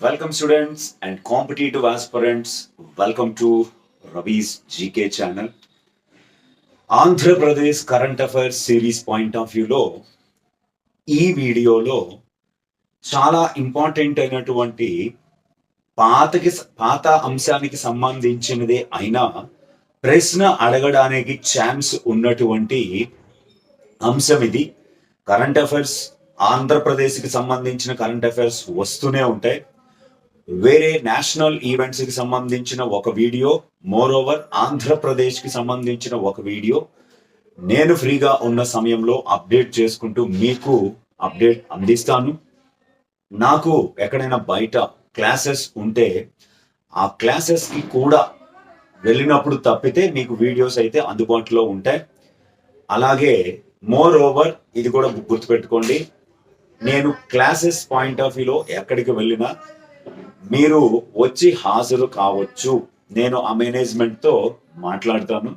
Welcome students and competitive aspirants welcome to Ravi's GK channel Andhra Pradesh current affairs series point of వ్యూలో ఈ వీడియోలో చాలా important అయినటువంటి పాతకి పాత అంశానికి సంబంధించినదే అయినా ప్రశ్న అడగడానికి ఛాన్స్ ఉన్నటువంటి అంశం ఇది. కరెంట్ అఫైర్స్ ఆంధ్రప్రదేశ్కి సంబంధించిన కరెంట్ అఫైర్స్ వస్తూనే ఉంటాయి. వేరే నేషనల్ ఈవెంట్స్కి సంబంధించిన ఒక వీడియో మోర్ ఓవర్ ఆంధ్రప్రదేశ్కి సంబంధించిన ఒక వీడియో. నేను ఫ్రీగా ఉన్న సమయంలో అప్డేట్ చేసుకుంటూ మీకు అప్డేట్ అందిస్తాను. నాకు ఎక్కడైనా బయట క్లాసెస్ ఉంటే ఆ క్లాసెస్కి కూడా వెళ్ళినప్పుడు తప్పితే మీకు వీడియోస్ అయితే అందుబాటులో ఉంటాయి. అలాగే మోర్ ఓవర్ ఇది కూడా గుర్తుపెట్టుకోండి. నేను క్లాసెస్ పాయింట్ ఆఫ్ వ్యూలో ఎక్కడికి వెళ్ళినా మీరు వచ్చి హాజరు కావచ్చు. నేను ఆ మేనేజ్మెంట్తో మాట్లాడతాను.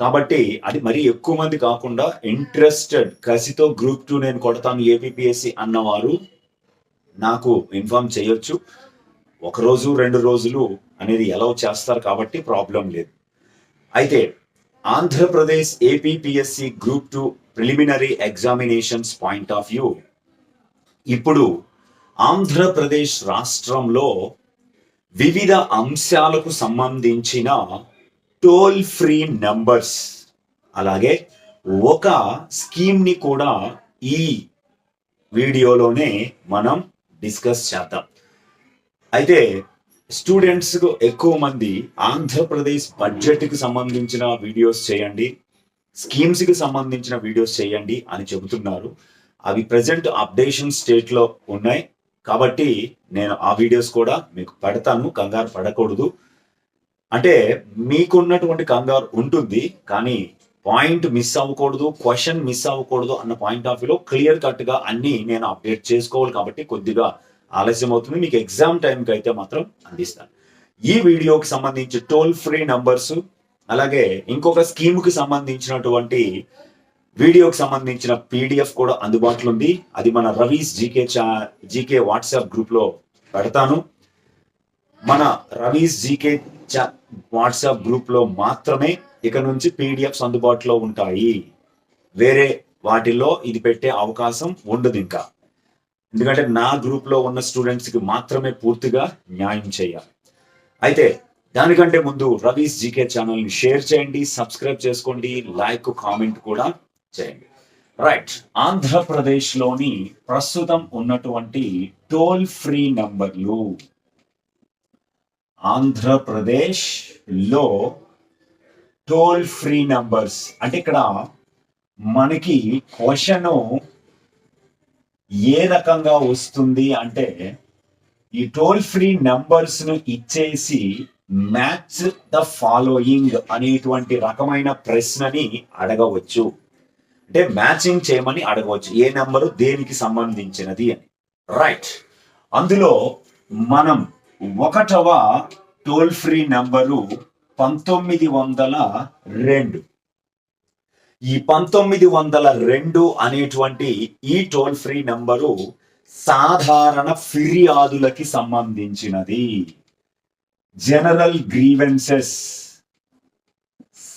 కాబట్టి అది మరి ఎక్కువ మంది కాకుండా ఇంట్రెస్టెడ్ కసితో గ్రూప్ టూ నేను కొడతాను ఏపీఎస్సి అన్నవారు. నాకు ఇన్ఫామ్ చేయొచ్చు. ఒక రోజు రెండు రోజులు అనేది ఎలా చేస్తారు కాబట్టి ప్రాబ్లం లేదు. అయితే Andhra Pradesh APSC group two preliminary examinations point of view. ఇప్పుడు ఆంధ్రప్రదేశ్ రాష్ట్రంలో వివిధ అంశాలకు సంబంధించిన టోల్ ఫ్రీ నంబర్స్ అలాగే ఒక స్కీమ్ని కూడా ఈ వీడియోలోనే మనం డిస్కస్ చేద్దాం. అయితే స్టూడెంట్స్ ఎక్కువ మంది ఆంధ్రప్రదేశ్ బడ్జెట్కి సంబంధించిన వీడియోస్ చేయండి స్కీమ్స్కి సంబంధించిన వీడియోస్ చేయండి అని చెబుతున్నారు. అవి ప్రజెంట్ అప్డేషన్ స్టేట్లో ఉన్నాయి. కాబట్టి నేను ఆ వీడియోస్ కూడా మీకు పెడతాను. కంగారు పడకూడదు. అంటే మీకున్నటువంటి కంగారు ఉంటుంది కానీ పాయింట్ మిస్ అవ్వకూడదు క్వశ్చన్ మిస్ అవ్వకూడదు అన్న పాయింట్ ఆఫ్ వ్యూలో క్లియర్ కట్గా అన్నీ అన్ని నేను అప్డేట్ చేసుకోవాలి కాబట్టి కొద్దిగా ఆలస్యం అవుతుంది. మీకు ఎగ్జామ్ టైంకి అయితే మాత్రం అందిస్తాను. ఈ వీడియోకి సంబంధించి టోల్ ఫ్రీ నంబర్స్ అలాగే ఇంకొక స్కీమ్కి సంబంధించినటువంటి వీడియోకి సంబంధించిన పీడిఎఫ్ కూడా అందుబాటులో ఉంది. అది మన రవీస్ జీకే చా జీకే వాట్సాప్ గ్రూప్లో పెడతాను. మన రవీస్ జీకే చా వాట్సాప్ గ్రూప్లో మాత్రమే ఇక నుంచి పీడిఎఫ్స్ అందుబాటులో ఉంటాయి. వేరే వాటిల్లో ఇది పెట్టే అవకాశం ఉండదు ఇంకా. ఎందుకంటే నా గ్రూప్లో ఉన్న స్టూడెంట్స్కి మాత్రమే పూర్తిగా న్యాయం చేయాలి. అయితే దానికంటే ముందు రవీస్ జీకే ఛానల్ని షేర్ చేయండి సబ్స్క్రైబ్ చేసుకోండి లైక్ కామెంట్ కూడా చేయండి రైట్ ఆంధ్రప్రదేశ్లోని ప్రస్తుతం ఉన్నటువంటి టోల్ ఫ్రీ నంబర్లు. ఆంధ్రప్రదేశ్లో టోల్ ఫ్రీ నంబర్స్. అంటే ఇక్కడ మనకి క్వశ్చన్ ఏ రకంగా వస్తుంది అంటే ఈ టోల్ ఫ్రీ నంబర్స్ను ఇచ్చేసి మ్యాచ్ ద ఫాలోయింగ్ అనేటువంటి రకమైన ప్రశ్నని అడగవచ్చు. అంటే మ్యాచింగ్ చేయమని అడగవచ్చు. ఏ నెంబరు దేనికి సంబంధించినది అని. రైట్ అందులో మనం ఒకటవ టోల్ ఫ్రీ నంబరు పంతొమ్మిది వందల రెండు. ఈ పంతొమ్మిది వందల రెండు అనేటువంటి ఈ టోల్ ఫ్రీ నంబరు సాధారణ ఫిర్యాదులకి సంబంధించినది. జనరల్ గ్రీవెన్సెస్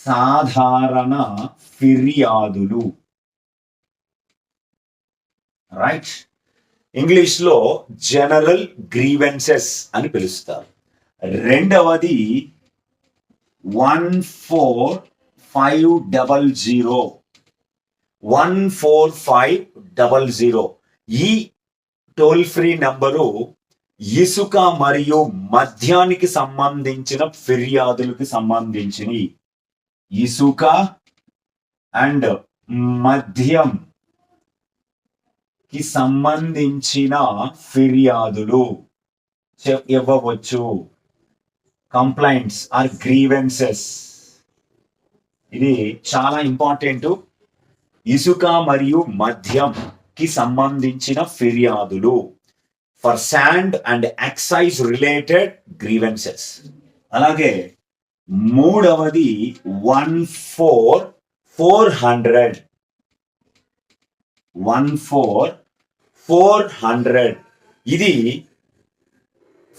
సాధారణ ఫిర్యాదులు. రైట్ ఇంగ్లీష్లో జనరల్ గ్రీవెన్సెస్ అని పిలుస్తారు. రెండవది one four five double zero. One four five double zero. ఈ టోల్ ఫ్రీ నంబరు ఇసుక మరియు మద్యానికి సంబంధించిన ఫిర్యాదులకు సంబంధించినవి. ఇసుక అండ్ మద్యం కి సంబంధించిన ఫిర్యాదులు ఇవ్వవచ్చు. కంప్లైంట్స్ ఆర్ గ్రీవెన్సెస్ ఇది చాలా ఇంపార్టెంట్ ఇసుక మరియు మద్యం కి సంబంధించిన ఫిర్యాదులు. For sand and excise related grievances అలాగే మూడవది one four four hundred. One four four hundred. ఇది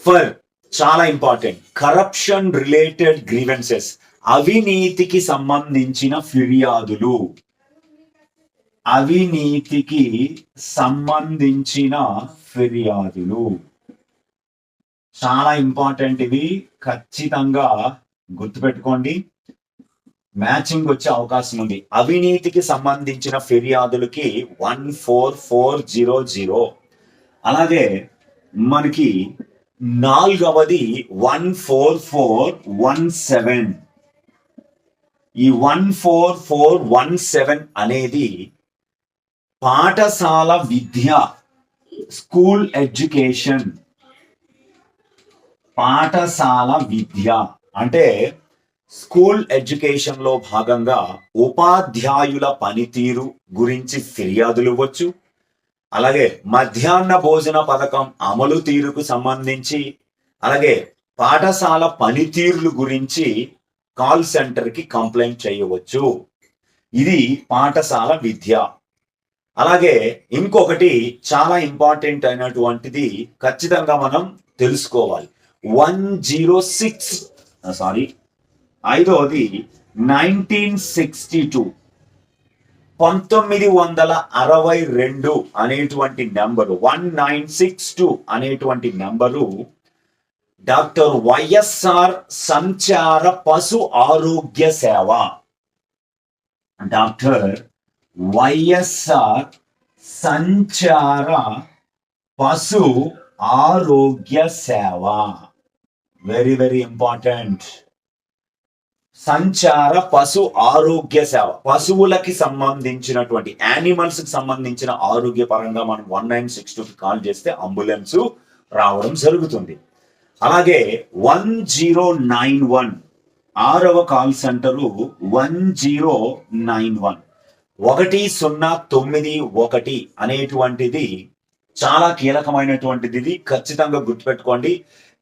ఫర్ చాలా ఇంపార్టెంట్. కరప్షన్ రిలేటెడ్ గ్రీవెన్సెస్ అవినీతికి సంబంధించిన ఫిర్యాదులు. అవినీతికి సంబంధించిన ఫిర్యాదులు. చాలా ఇంపార్టెంట్ ఇవి ఖచ్చితంగా గుర్తుపెట్టుకోండి. మ్యాచింగ్ వచ్చే అవకాశం ఉంది. అవినీతికి సంబంధించిన ఫిర్యాదులకి one four four zero zero. అలాగే మనకి నాలుగవది one four four one seven. ఈ one four four one seven అనేది పాఠశాల విద్య స్కూల్ ఎడ్యుకేషన్ పాఠశాల విద్య. అంటే స్కూల్ ఎడ్యుకేషన్లో భాగంగా ఉపాధ్యాయుల పనితీరు గురించి ఫిర్యాదులు ఇవ్వచ్చు. అలాగే మధ్యాహ్న భోజన పథకం అమలు తీరుకు సంబంధించి అలాగే పాఠశాల పనితీరులు గురించి కాల్ సెంటర్కి కంప్లైంట్ చేయవచ్చు. ఇది పాఠశాల విద్య. అలాగే ఇంకొకటి చాలా ఇంపార్టెంట్ అయినటువంటిది ఖచ్చితంగా మనం తెలుసుకోవాలి. One zero six Uh, sorry ఐదవది నైన్టీన్ సిక్స్టీ టూ పంతొమ్మిది వందల అరవై రెండు అనేటువంటి number one nine six two అనేటువంటి నెంబరు డాక్టర్ వైఎస్ఆర్ సంచార పశు ఆరోగ్య సేవ. డాక్టర్ వైఎస్ఆర్ సంచార పశు ఆరోగ్య సేవ. వెరీ వెరీ ఇంపార్టెంట్ సంచార పశు ఆరోగ్య సేవ. పశువులకి సంబంధించినటువంటి యానిమల్స్కి సంబంధించిన ఆరోగ్య పరంగా మనం one nine six two call చేస్తే అంబులెన్స్ రావడం జరుగుతుంది. అలాగే వన్ జీరో నైన్ వన్ ఆరవ call centre one zero nine one ఒకటి సున్నా తొమ్మిది ఒకటి అనేటువంటిది చాలా కీలకమైనటువంటిది ఇది. ఖచ్చితంగా గుర్తుపెట్టుకోండి.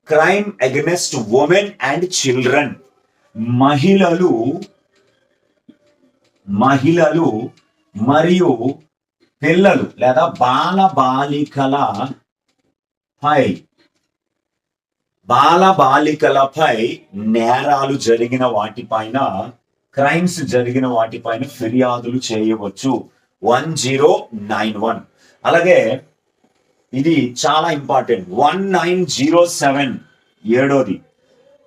Crime against women and children. మహిళలు మహిళలు మరియు పిల్లలు లేదా బాల బాలికల పై బాల బాలికలపై నేరాలు జరిగిన వాటిపైన క్రైమ్స్ జరిగిన వాటిపైన ఫిర్యాదులు చేయవచ్చు. One zero nine one. అలాగే ఇది చాలా important one nine zero seven ఏడోది.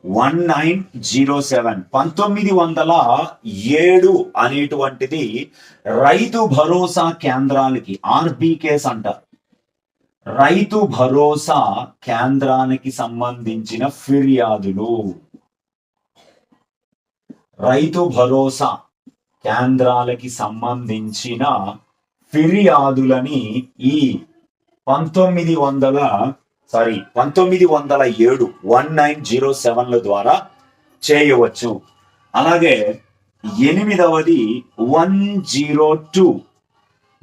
One nine zero seven పంతొమ్మిది వందల ఏడు అనేటువంటిది రైతు భరోసా కేంద్రాలకి ఆర్బీకేస్ అంటారు రైతు భరోసా కేంద్రానికి సంబంధించిన ఫిర్యాదులు. రైతు భరోసా కేంద్రాలకి సంబంధించిన ఫిర్యాదులని ఈ పంతొమ్మిది వందల సారీ పంతొమ్మిది వందల ఏడు వన్ నైన్ జీరో సెవెన్ల ద్వారా చేయవచ్చు. అలాగే ఎనిమిదవది వన్ జీరో టూ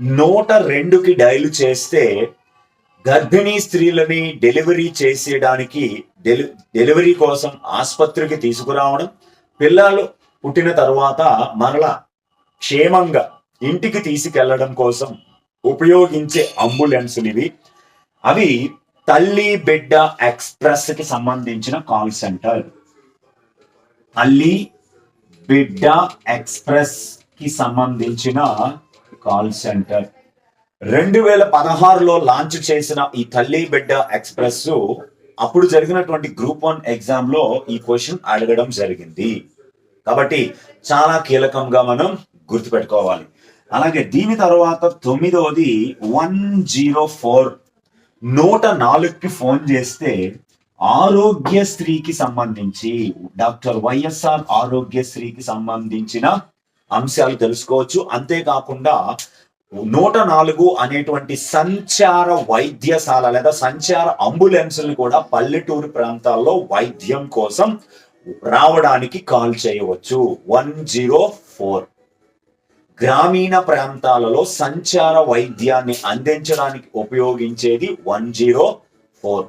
నూట రెండుకి డైల్ చేస్తే గర్భిణీ స్త్రీలని డెలివరీ చేసేయడానికి డెలి డెలివరీ కోసం ఆసుపత్రికి తీసుకురావడం పిల్లలు పుట్టిన తర్వాత మరలా క్షేమంగా ఇంటికి తీసుకెళ్ళడం కోసం ఉపయోగించే అంబులెన్సులు ఇవి అవి తల్లి బిడ్డ ఎక్స్ప్రెస్కి సంబంధించిన కాల్ సెంటర్. తల్లి బిడ్డ ఎక్స్ప్రెస్కి సంబంధించిన కాల్ సెంటర్. రెండు వేల పదహారులో లాంచ్ చేసిన ఈ తల్లి బిడ్డ ఎక్స్ప్రెస్ అప్పుడు జరిగినటువంటి గ్రూప్ వన్ ఎగ్జామ్లో ఈ క్వశ్చన్ అడగడం జరిగింది. కాబట్టి చాలా కీలకంగా మనం గుర్తుపెట్టుకోవాలి. అలాగే దీని తర్వాత తొమ్మిదవది వన్ జీరో ఫోర్. నూట నాలుగుకి ఫోన్ చేస్తే ఆరోగ్య స్త్రీకి సంబంధించి డాక్టర్ వైఎస్ఆర్ ఆరోగ్యశ్రీకి సంబంధించిన అంశాలు తెలుసుకోవచ్చు. అంతేకాకుండా నూట నాలుగు అనేటువంటి సంచార వైద్యశాల లేదా సంచార అంబులెన్సులు కూడా పల్లెటూరు ప్రాంతాల్లో వైద్యం కోసం రావడానికి కాల్ చేయవచ్చు. One zero four. గ్రామీణ ప్రాంతాలలో సంచార వైద్యాన్ని అందించడానికి ఉపయోగించేది వన్ జీరో ఫోర్.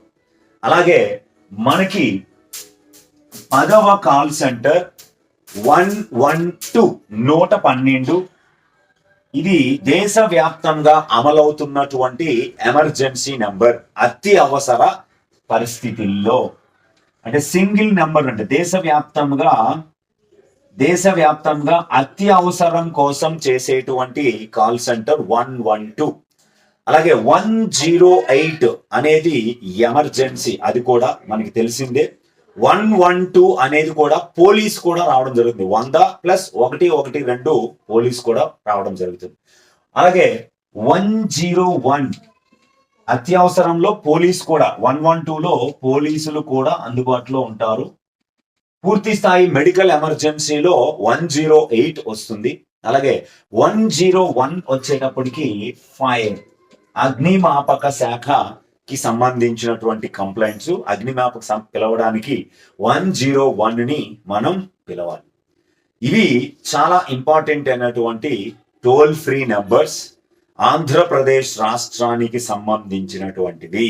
అలాగే మనకి పదవ call centre one one two నూట పన్నెండు. ఇది దేశవ్యాప్తంగా అమలవుతున్నటువంటి ఎమర్జెన్సీ నెంబర్ అతి అవసర పరిస్థితుల్లో. అంటే సింగిల్ నెంబర్ అంటే దేశవ్యాప్తంగా దేశవ్యాప్తంగా అత్యవసరం కోసం చేసేటువంటి call centre one one two. అలాగే వన్ జీరో ఎయిట్ అనేది ఎమర్జెన్సీ అది కూడా మనకి తెలిసిందే. వన్ వన్ టూ అనేది కూడా పోలీస్ కూడా రావడం జరుగుతుంది. వంద ప్లస్ ఒకటి ఒకటి రెండు పోలీస్ కూడా రావడం జరుగుతుంది. అలాగే వన్ జీరో వన్ అత్యవసరంలో పోలీస్ కూడా వన్ వన్ టూలో పోలీసులు కూడా అందుబాటులో ఉంటారు. పూర్తి స్థాయి మెడికల్ ఎమర్జెన్సీలో వన్ జీరో ఎయిట్ వస్తుంది. అలాగే వన్ జీరో వన్ వచ్చేటప్పటికి ఫైర్ అగ్నిమాపక శాఖకి సంబంధించినటువంటి కంప్లైంట్స్ అగ్నిమాపక పిలవడానికి వన్ జీరో వన్ని మనం పిలవాలి. ఇవి చాలా ఇంపార్టెంట్ అయినటువంటి టోల్ ఫ్రీ నెంబర్స్ ఆంధ్రప్రదేశ్ రాష్ట్రానికి సంబంధించినటువంటిది.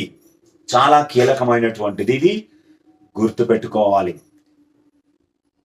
చాలా కీలకమైనటువంటిది ఇది. గుర్తుపెట్టుకోవాలి.